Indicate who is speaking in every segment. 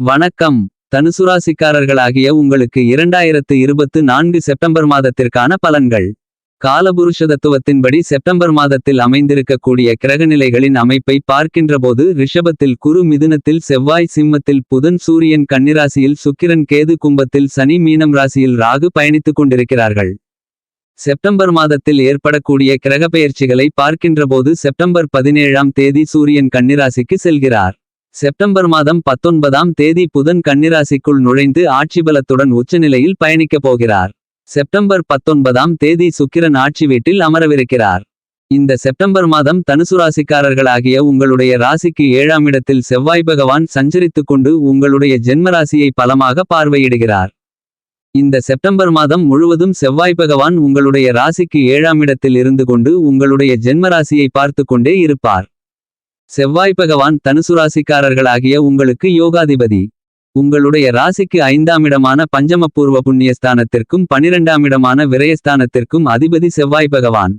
Speaker 1: வணக்கம். தனுசுராசிக்காரர்களாகிய உங்களுக்கு இரண்டாயிரத்து இருபத்து நான்கு செப்டம்பர் மாதத்திற்கான பலன்கள். காலபுருஷ தத்துவத்தின்படி செப்டம்பர் மாதத்தில் அமைந்திருக்கக்கூடிய கிரகநிலைகளின் அமைப்பை பார்க்கின்றபோது ரிஷபத்தில் குரு மிதுனத்தில் செவ்வாய் சிம்மத்தில் புதன் சூரியன் கன்னிராசியில் சுக்கிரன் கேது கும்பத்தில் சனி மீனம் ராசியில் ராகு பயணித்துக் கொண்டிருக்கிறார்கள். செப்டம்பர் மாதத்தில் ஏற்படக்கூடிய கிரகப்பெயர்ச்சிகளை பார்க்கின்றபோது செப்டம்பர் பதினேழாம் தேதி சூரியன் கன்னிராசிக்கு செல்கிறார். செப்டம்பர் மாதம் பத்தொன்பதாம் தேதி புதன் கன்னிராசிக்குள் நுழைந்து ஆட்சி பலத்துடன் உச்சநிலையில் பயணிக்கப் போகிறார். செப்டம்பர் பத்தொன்பதாம் தேதி சுக்கிரன் ஆட்சி வீட்டில் அமரவிருக்கிறார். இந்த செப்டம்பர் மாதம் தனுசு ராசிக்காரர்களாகிய உங்களுடைய ராசிக்கு ஏழாம் இடத்தில் செவ்வாய் பகவான் சஞ்சரித்துக் கொண்டு உங்களுடைய ஜென்மராசியை பலமாக பார்வையிடுகிறார். இந்த செப்டம்பர் மாதம் முழுவதும் செவ்வாய் பகவான் உங்களுடைய ராசிக்கு ஏழாம் இடத்தில் இருந்து கொண்டு உங்களுடைய ஜென்மராசியை பார்த்து கொண்டே இருப்பார். செவ்வாய் பகவான் தனுசு ராசிக்காரர்களாகிய உங்களுக்கு யோகாதிபதி. உங்களுடைய ராசிக்கு ஐந்தாம் இடமான பஞ்சமபூர்வ புண்ணியஸ்தானத்திற்கும் பனிரெண்டாம் இடமான விரயஸ்தானத்திற்கும் அதிபதி செவ்வாய் பகவான்.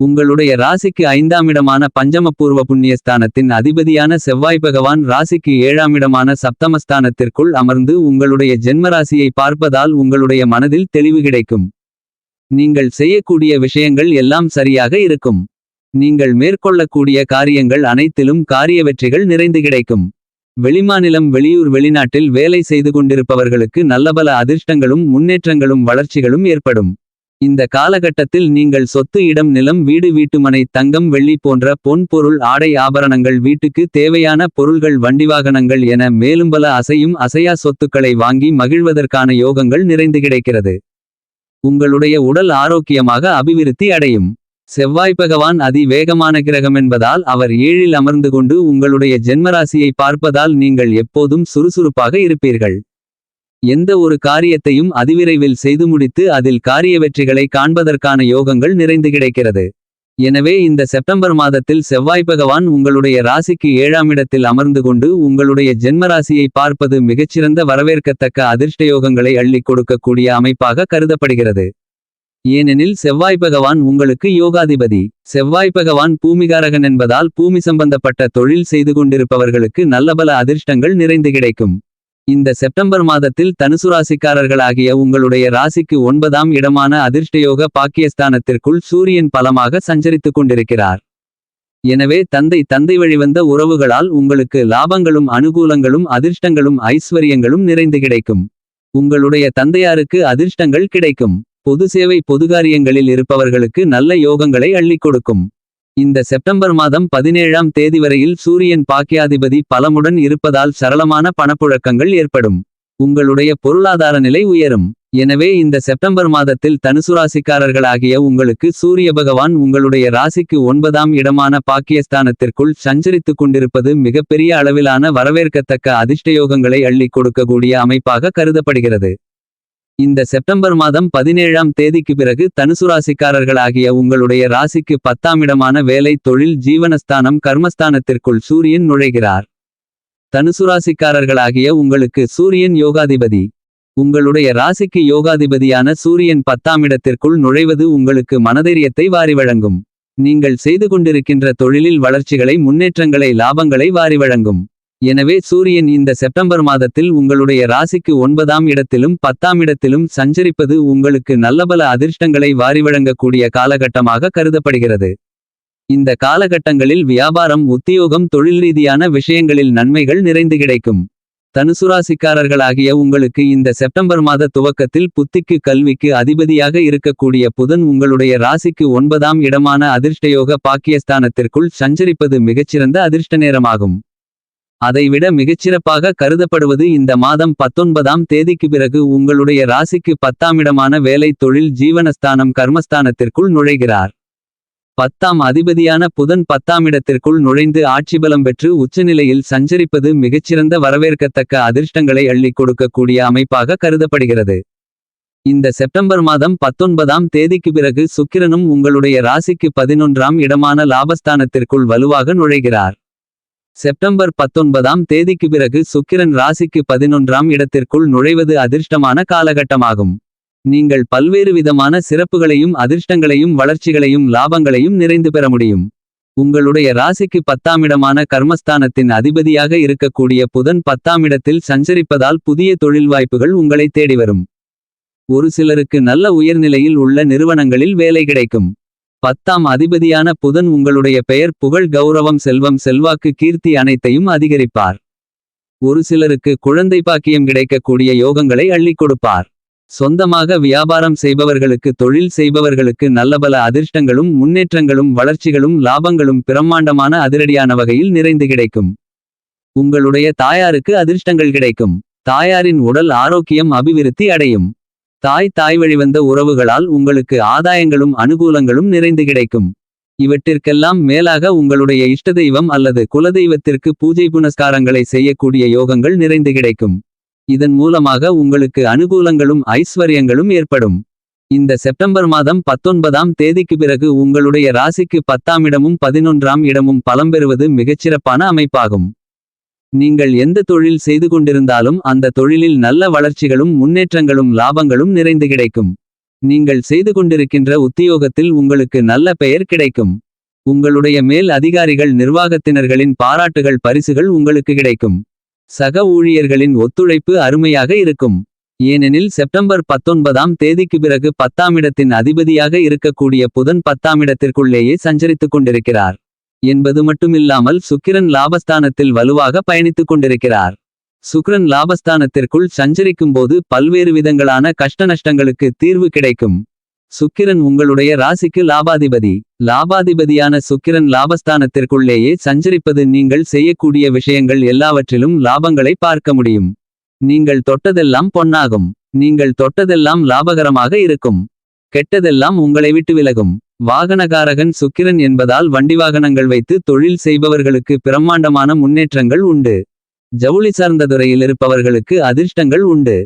Speaker 1: உங்களுடைய ராசிக்கு ஐந்தாம் இடமான பஞ்சமபூர்வ புண்ணியஸ்தானத்தின் அதிபதியான செவ்வாய் பகவான் ராசிக்கு ஏழாம் இடமான சப்தமஸ்தானத்திற்குள் அமர்ந்து உங்களுடைய ஜென்மராசியை பார்ப்பதால் உங்களுடைய மனதில் தெளிவு கிடைக்கும். நீங்கள் செய்யக்கூடிய விஷயங்கள் எல்லாம் சரியாக இருக்கும். நீங்கள் மேற்கொள்ளக்கூடிய காரியங்கள் அனைத்திலும் காரிய வெற்றிகள் நிறைந்து கிடைக்கும். வெளிமாநிலம் வெளியூர் வெளிநாட்டில் வேலை செய்து கொண்டிருப்பவர்களுக்கு நல்லபல அதிர்ஷ்டங்களும் முன்னேற்றங்களும் வளர்ச்சிகளும் ஏற்படும். இந்த காலகட்டத்தில் நீங்கள் சொத்து இடம் நிலம் வீடு வீட்டுமனை தங்கம் வெள்ளி போன்ற பொன் பொருள் ஆடை ஆபரணங்கள் வீட்டுக்கு தேவையான பொருள்கள் வண்டி வாகனங்கள் என மேலும் பல அசையும் அசையா சொத்துக்களை வாங்கி மகிழ்வதற்கான யோகங்கள் நிறைந்து கிடைக்கிறது. உங்களுடைய உடல் ஆரோக்கியமாக அபிவிருத்தி அடையும். செவ்வாய் பகவான் அதி வேகமான கிரகம் என்பதால் அவர் ஏழில் அமர்ந்து கொண்டு உங்களுடைய ஜென்மராசியை பார்ப்பதால் நீங்கள் எப்போதும் சுறுசுறுப்பாக இருப்பீர்கள். எந்த ஒரு காரியத்தையும் அதிவிரைவில் செய்து முடித்து அதில் காரிய வெற்றிகளை காண்பதற்கான யோகங்கள் நிறைந்து கிடைக்கிறது. எனவே இந்த செப்டம்பர் மாதத்தில் செவ்வாய் பகவான் உங்களுடைய ராசிக்கு ஏழாம் இடத்தில் அமர்ந்து கொண்டு உங்களுடைய ஜென்மராசியை பார்ப்பது மிகச்சிறந்த வரவேற்கத்தக்க அதிர்ஷ்டயோகங்களை அள்ளிக் கொடுக்கக்கூடிய அமைப்பாக கருதப்படுகிறது. ஏனெனில் செவ்வாய் பகவான் உங்களுக்கு யோகாதிபதி. செவ்வாய் பகவான் பூமிகாரகன் என்பதால் பூமி சம்பந்தப்பட்ட தொழில் செய்து கொண்டிருப்பவர்களுக்கு நல்லபல அதிர்ஷ்டங்கள் நிறைந்து கிடைக்கும். இந்த செப்டம்பர் மாதத்தில் தனுசு ராசிக்காரர்களாகிய உங்களுடைய ராசிக்கு ஒன்பதாம் இடமான அதிர்ஷ்டயோக பாக்கியஸ்தானத்திற்குள் சூரியன் பலமாக சஞ்சரித்துக் கொண்டிருக்கிறார். எனவே தந்தை தந்தை வழிவந்த உறவுகளால் உங்களுக்கு லாபங்களும் அனுகூலங்களும் அதிர்ஷ்டங்களும் ஐஸ்வர்யங்களும் நிறைந்து கிடைக்கும். உங்களுடைய தந்தையாருக்கு அதிர்ஷ்டங்கள் கிடைக்கும். பொது சேவை பொதுகாரியங்களில் இருப்பவர்களுக்கு நல்ல யோகங்களை அள்ளிக் கொடுக்கும். இந்த செப்டம்பர் மாதம் பதினேழாம் தேதி வரையில் சூரியன் பாக்கியாதிபதி பலமுடன் இருப்பதால் சரளமான பணப்புழக்கங்கள் ஏற்படும். உங்களுடைய பொருளாதார நிலை உயரும். எனவே இந்த செப்டம்பர் மாதத்தில் தனுசு ராசிக்காரர்களாகிய உங்களுக்கு சூரிய பகவான் உங்களுடைய ராசிக்கு ஒன்பதாம் இடமான பாக்கியஸ்தானத்திற்குள் சஞ்சரித்துக் கொண்டிருப்பது மிகப்பெரிய அளவிலான வரவேற்கத்தக்க அதிர்ஷ்டயோகங்களை அள்ளிக் கொடுக்கக்கூடிய அமைப்பாக கருதப்படுகிறது. இந்த செப்டம்பர் மாதம் பதினேழாம் தேதிக்கு பிறகு தனுசு ராசிக்காரர்களாகிய உங்களுடைய ராசிக்கு பத்தாம் இடமான வேலை தொழில் ஜீவனஸ்தானம் கர்மஸ்தானத்திற்குள் சூரியன் நுழைகிறார். தனுசு ராசிக்காரர்களாகிய உங்களுக்கு சூரியன் யோகாதிபதி. உங்களுடைய ராசிக்கு யோகாதிபதியான சூரியன் பத்தாம் இடத்திற்குள் நுழைவது உங்களுக்கு மனதைரியத்தை வாரி வழங்கும். நீங்கள் செய்து கொண்டிருக்கின்ற தொழிலில் வளர்ச்சிகளை முன்னேற்றங்களை லாபங்களை வாரி வழங்கும். எனவே சூரியன் இந்த செப்டம்பர் மாதத்தில் உங்களுடைய ராசிக்கு ஒன்பதாம் இடத்திலும் பத்தாம் இடத்திலும் சஞ்சரிப்பது உங்களுக்கு நல்லபல அதிர்ஷ்டங்களை வாரி வழங்கக்கூடிய காலகட்டமாக கருதப்படுகிறது. இந்த காலகட்டங்களில் வியாபாரம் உத்தியோகம் தொழில் ரீதியான விஷயங்களில் நன்மைகள் நிறைந்து கிடைக்கும். தனுசுராசிக்காரர்களாகிய உங்களுக்கு இந்த செப்டம்பர் மாத துவக்கத்தில் புத்திக்கு கல்விக்கு அதிபதியாக இருக்கக்கூடிய புதன் உங்களுடைய ராசிக்கு ஒன்பதாம் இடமான அதிர்ஷ்டயோக பாக்கியஸ்தானத்திற்குள் சஞ்சரிப்பது மிகச்சிறந்த அதிர்ஷ்ட நேரமாகும். அதைவிட மிகச்சிறப்பாக கருதப்படுவது இந்த மாதம் பத்தொன்பதாம் தேதிக்கு பிறகு உங்களுடைய ராசிக்கு பத்தாமிடமான வேலை தொழில் ஜீவனஸ்தானம் கர்மஸ்தானத்திற்குள் நுழைகிறார். பத்தாம் அதிபதியான புதன் பத்தாமிடத்திற்குள் நுழைந்து ஆட்சிபலம் பெற்று உச்சநிலையில் சஞ்சரிப்பது மிகச்சிறந்த வரவேற்கத்தக்க அதிர்ஷ்டங்களை அள்ளிக் கொடுக்கக்கூடிய அமைப்பாக கருதப்படுகிறது. இந்த செப்டம்பர் மாதம் பத்தொன்பதாம் தேதிக்கு பிறகு சுக்கிரனும் உங்களுடைய ராசிக்கு பதினொன்றாம் இடமான லாபஸ்தானத்திற்குள் வலுவாக நுழைகிறார். செப்டம்பர் பத்தொன்பதாம் தேதிக்கு பிறகு சுக்கிரன் ராசிக்கு பதினொன்றாம் இடத்திற்குள் நுழைவது அதிர்ஷ்டமான காலகட்டமாகும். நீங்கள் பல்வேறு விதமான சிறப்புகளையும் அதிர்ஷ்டங்களையும் வளர்ச்சிகளையும் லாபங்களையும் நிறைந்து பெற முடியும். உங்களுடைய ராசிக்கு பத்தாமிடமான கர்மஸ்தானத்தின் அதிபதியாக இருக்கக்கூடிய புதன் பத்தாமிடத்தில் சஞ்சரிப்பதால் புதிய தொழில் வாய்ப்புகள் உங்களை தேடி வரும். ஒரு சிலருக்கு நல்ல உயர்நிலையில் உள்ள நிறுவனங்களில் வேலை கிடைக்கும். பத்தாம் அதிபதியான புதன் உங்களுடைய பெயர் புகழ் கௌரவம் செல்வம் செல்வாக்கு கீர்த்தி அனைத்தையும் அதிகரிப்பார். ஒரு சிலருக்கு குழந்தை பாக்கியம் கிடைக்கக்கூடிய யோகங்களை அள்ளிக் கொடுப்பார். சொந்தமாக வியாபாரம் செய்பவர்களுக்கு தொழில் செய்பவர்களுக்கு நல்லபல அதிர்ஷ்டங்களும் முன்னேற்றங்களும் வளர்ச்சிகளும் லாபங்களும் பிரம்மாண்டமான அதிரடியான வகையில் நிறைந்து கிடைக்கும். உங்களுடைய தாயாருக்கு அதிர்ஷ்டங்கள் கிடைக்கும். தாயாரின் உடல் ஆரோக்கியம் அபிவிருத்தி அடையும். தாய் தாய் வழிவந்த உறவுகளால் உங்களுக்கு ஆதாயங்களும் அனுகூலங்களும் நிறைந்து கிடைக்கும். இவற்றிற்கெல்லாம் மேலாக உங்களுடைய இஷ்ட தெய்வம் அல்லது குலதெய்வத்திற்கு பூஜை புனஸ்காரங்களை செய்யக்கூடிய யோகங்கள் நிறைந்து கிடைக்கும். இதன் மூலமாக உங்களுக்கு அனுகூலங்களும் ஐஸ்வர்யங்களும் ஏற்படும். இந்த செப்டம்பர் மாதம் பத்தொன்பதாம் தேதிக்கு பிறகு உங்களுடைய ராசிக்கு பத்தாம் இடமும் பதினொன்றாம் இடமும் பலம் பெறுவது மிகச்சிறப்பான அமைப்பாகும். நீங்கள் எந்த தொழில் செய்து கொண்டிருந்தாலும் அந்த தொழிலில் நல்ல வளர்ச்சிகளும் முன்னேற்றங்களும் லாபங்களும் நிறைந்து கிடைக்கும். நீங்கள் செய்து கொண்டிருக்கின்ற உத்தியோகத்தில் உங்களுக்கு நல்ல பெயர் கிடைக்கும். உங்களுடைய மேல் அதிகாரிகள் நிர்வாகத்தினர்களின் பாராட்டுகள் பரிசுகள் உங்களுக்கு கிடைக்கும். சக ஊழியர்களின் ஒத்துழைப்பு அருமையாக இருக்கும். ஏனெனில் செப்டம்பர் பத்தொன்பதாம் தேதிக்கு பிறகு பத்தாமிடத்தின் அதிபதியாக இருக்கக்கூடிய புதன் பத்தாமிடத்திற்குள்ளேயே சஞ்சரித்துக் கொண்டிருக்கிறார். என்பது மட்டுமில்லாமல் சுக்கிரன் லாபஸ்தானத்தில் வலுவாக பயணித்துக் கொண்டிருக்கிறார். சுக்கிரன் லாபஸ்தானத்திற்குள் சஞ்சரிக்கும்போது பல்வேறு விதங்களான கஷ்டநஷ்டங்களுக்கு தீர்வு கிடைக்கும். சுக்கிரன் உங்களுடைய ராசிக்கு லாபாதிபதி. லாபாதிபதியான சுக்கிரன் லாபஸ்தானத்திற்குள்ளேயே சஞ்சரிப்பது நீங்கள் செய்யக்கூடிய விஷயங்கள் எல்லாவற்றிலும் லாபங்களை பார்க்க முடியும். நீங்கள் தொட்டதெல்லாம் பொன்னாகும். நீங்கள் தொட்டதெல்லாம் லாபகரமாக இருக்கும். கெட்டதெல்லாம் உங்களை விட்டு விலகும். வாகனகாரகன் சுக்கிரன் என்பதால் வண்டி வாகனங்கள் வைத்து தொழில் செய்பவர்களுக்கு பிரம்மாண்டமான முன்னேற்றங்கள் உண்டு. ஜவுளி சார்ந்த துறையில் இருப்பவர்களுக்கு அதிர்ஷ்டங்கள் உண்டு.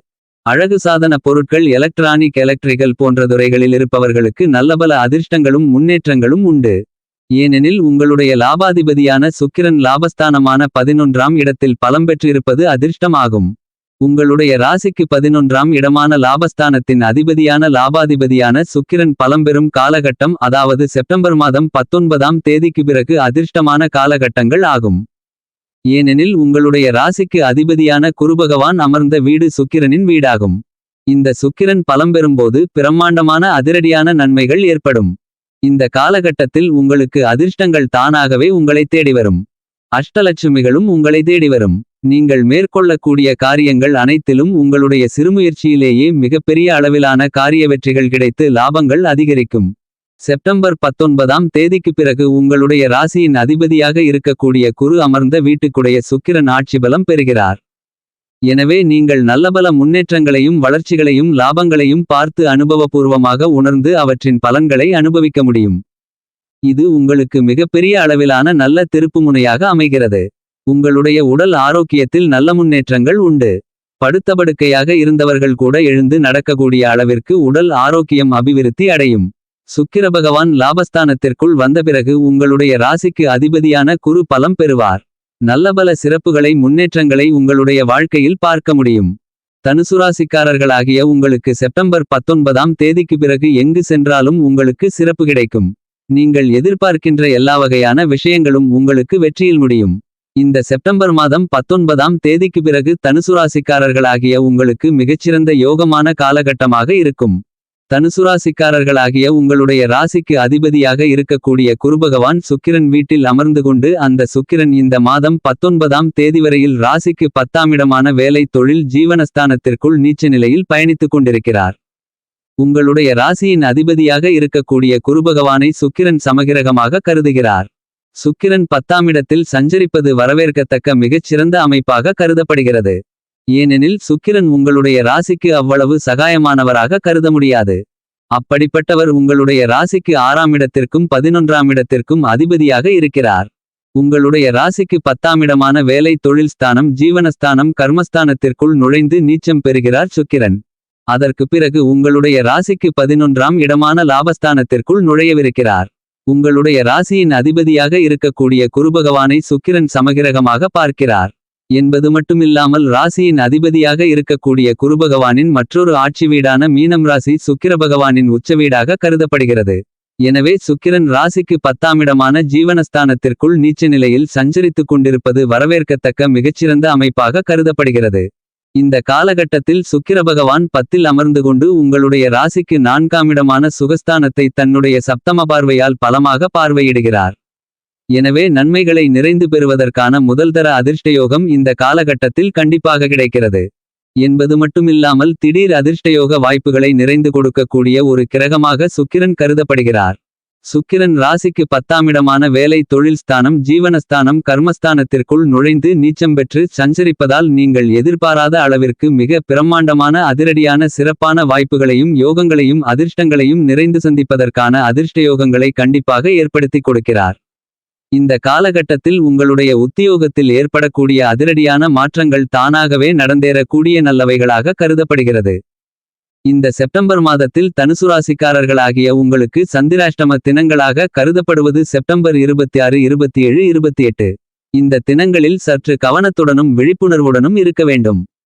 Speaker 1: அழகு சாதன பொருட்கள் எலக்ட்ரானிக் எலக்ட்ரிக்கல் போன்ற துறைகளில் இருப்பவர்களுக்கு நல்லபல அதிர்ஷ்டங்களும் முன்னேற்றங்களும் உண்டு. ஏனெனில் உங்களுடைய லாபாதிபதியான சுக்கிரன் லாபஸ்தானமான பதினொன்றாம் இடத்தில் பலம் பெற்றிருப்பது அதிர்ஷ்டமாகும். உங்களுடைய ராசிக்கு பதினொன்றாம் இடமான லாபஸ்தானத்தின் அதிபதியான லாபாதிபதியான சுக்கிரன் பலம்பெறும் காலகட்டம் அதாவது செப்டம்பர் மாதம் பத்தொன்பதாம் தேதிக்கு பிறகு அதிர்ஷ்டமான காலகட்டங்கள் ஆகும். ஏனெனில் உங்களுடைய ராசிக்கு அதிபதியான குருபகவான் அமர்ந்த வீடு சுக்கிரனின் வீடாகும். இந்த சுக்கிரன் பலம்பெறும்போது பிரம்மாண்டமான அதிரடியான நன்மைகள் ஏற்படும். இந்த காலகட்டத்தில் உங்களுக்கு அதிர்ஷ்டங்கள் தானாகவே உங்களை தேடி வரும். அஷ்டலட்சுமிகளும் உங்களை தேடி வரும். நீங்கள் மேற்கொள்ளக்கூடிய காரியங்கள் அனைத்திலும் உங்களுடைய சிறுமுயற்சியிலேயே மிகப்பெரிய அளவிலான காரிய வெற்றிகள் கிடைத்து லாபங்கள் அதிகரிக்கும். செப்டம்பர் பத்தொன்பதாம் தேதிக்கு பிறகு உங்களுடைய ராசியின் அதிபதியாக இருக்கக்கூடிய குரு அமர்ந்த வீட்டுக்குடைய சுக்கிரன் ஆட்சி பலம் பெறுகிறார். எனவே நீங்கள் நல்லபல முன்னேற்றங்களையும் வளர்ச்சிகளையும் லாபங்களையும் பார்த்து அனுபவபூர்வமாக உணர்ந்து அவற்றின் பலன்களை அனுபவிக்க முடியும். இது உங்களுக்கு மிகப்பெரிய அளவிலான நல்ல திருப்புமுனையாக அமைகிறது. உங்களுடைய உடல் ஆரோக்கியத்தில் நல்ல முன்னேற்றங்கள் உண்டு. படுத்த படுக்கையாக இருந்தவர்கள் கூட எழுந்து நடக்கக்கூடிய அளவிற்கு உடல் ஆரோக்கியம் அபிவிருத்தி அடையும். சுக்கிர பகவான் லாபஸ்தானத்திற்குள் வந்த பிறகு உங்களுடைய ராசிக்கு அதிபதியான குரு பலம் பெறுவார். நல்ல பல சிறப்புகளை முன்னேற்றங்களை உங்களுடைய வாழ்க்கையில் பார்க்க முடியும். தனுசு ராசிக்காரர்களாகிய உங்களுக்கு செப்டம்பர் பத்தொன்பதாம் தேதிக்கு பிறகு எங்கு சென்றாலும் உங்களுக்கு சிறப்பு கிடைக்கும். நீங்கள் எதிர்பார்க்கின்ற எல்லா வகையான விஷயங்களும் உங்களுக்கு வெற்றியில் முடியும். இந்த செப்டம்பர் மாதம் பத்தொன்பதாம் தேதிக்கு பிறகு தனுசுராசிக்காரர்களாகிய உங்களுக்கு மிகச்சிறந்த யோகமான காலகட்டமாக இருக்கும். தனுசுராசிக்காரர்களாகிய உங்களுடைய ராசிக்கு அதிபதியாக இருக்கக்கூடிய குருபகவான் சுக்கிரன் வீட்டில் அமர்ந்து கொண்டு அந்த சுக்கிரன் இந்த மாதம் பத்தொன்பதாம் தேதி வரையில் ராசிக்கு பத்தாமிடமான வேலை தொழில் ஜீவனஸ்தானத்திற்குள் நீச்ச நிலையில் பயணித்துக் கொண்டிருக்கிறார். உங்களுடைய ராசியின் அதிபதியாக இருக்கக்கூடிய குருபகவானை சுக்கிரன் சமகிரகமாக கருதுகிறார். சுக்கிரன் பத்தாமிடத்தில் சஞ்சரிப்பது வரவேற்கத்தக்க மிகச்சிறந்த அமைப்பாக கருதப்படுகிறது. ஏனெனில் சுக்கிரன் உங்களுடைய ராசிக்கு அவ்வளவு சகாயமானவராக கருத முடியாது. அப்படிப்பட்டவர் உங்களுடைய ராசிக்கு ஆறாம் இடத்திற்கும் பதினொன்றாம் இடத்திற்கும் அதிபதியாக இருக்கிறார். உங்களுடைய ராசிக்கு பத்தாமிடமான வேலை தொழில் ஸ்தானம் ஜீவனஸ்தானம் கர்மஸ்தானத்திற்குள் நுழைந்து நீச்சம் பெறுகிறார் சுக்கிரன். அதற்கு பிறகு உங்களுடைய ராசிக்கு பதினொன்றாம் இடமான லாபஸ்தானத்திற்குள் நுழையவிருக்கிறார். உங்களுடைய ராசியின் அதிபதியாக இருக்கக்கூடிய குருபகவானை சுக்கிரன் சமகிரகமாக பார்க்கிறார். என்பது மட்டுமில்லாமல் ராசியின் அதிபதியாக இருக்கக்கூடிய குருபகவானின் மற்றொரு ஆட்சி வீடான மீனம் ராசி சுக்கிர பகவானின் உச்ச வீடாக கருதப்படுகிறது. எனவே சுக்கிரன் ராசிக்கு பத்தாமிடமான ஜீவனஸ்தானத்திற்குள் நீச்ச நிலையில் சஞ்சரித்துக் கொண்டிருப்பது வரவேற்கத்தக்க மிகச்சிறந்த அமைப்பாக கருதப்படுகிறது. இந்த காலகட்டத்தில் சுக்கிர பகவான் பத்தில் அமர்ந்து கொண்டு உங்களுடைய ராசிக்கு நான்காமிடமான சுகஸ்தானத்தை தன்னுடைய சப்தம பார்வையால் பலமாக பார்வையிடுகிறார். எனவே நன்மைகளை நிறைந்து பெறுவதற்கான முதல்தர அதிர்ஷ்டயோகம் இந்த காலகட்டத்தில் கண்டிப்பாக கிடைக்கிறது. என்பது மட்டுமில்லாமல் திடீர் அதிர்ஷ்டயோக வாய்ப்புகளை நிறைந்து கொடுக்கக்கூடிய ஒரு கிரகமாக சுக்கிரன் கருதப்படுகிறார். சுக்கிரன் ராசிக்கு பத்தாமிடமான வேலை தொழில் ஸ்தானம் ஜீவனஸ்தானம் கர்மஸ்தானத்திற்குள் நுழைந்து நீச்சம் பெற்று சஞ்சரிப்பதால் நீங்கள் எதிர்பாராத அளவிற்கு மிக பிரம்மாண்டமான அதிரடியான சிறப்பான வாய்ப்புகளையும் யோகங்களையும் அதிர்ஷ்டங்களையும் நிறைந்து சந்திப்பதற்கான அதிர்ஷ்டயோகங்களை கண்டிப்பாக ஏற்படுத்திக் கொடுக்கிறார். இந்த காலகட்டத்தில் உங்களுடைய உத்தியோகத்தில் ஏற்படக்கூடிய அதிரடியான மாற்றங்கள் தானாகவே நடந்தேறக்கூடிய நல்லவைகளாக கருதப்படுகிறது. இந்த செப்டம்பர் மாதத்தில் தனுசு ராசிக்காரர்களாகிய உங்களுக்கு சந்திராஷ்டம தினங்களாக கருதப்படுவது செப்டம்பர் இருபத்தி ஆறு இருபத்தி ஏழு இருபத்தி எட்டு இந்த தினங்களில் சற்று கவனத்துடனும் விழிப்புணர்வுடனும் இருக்க வேண்டும்.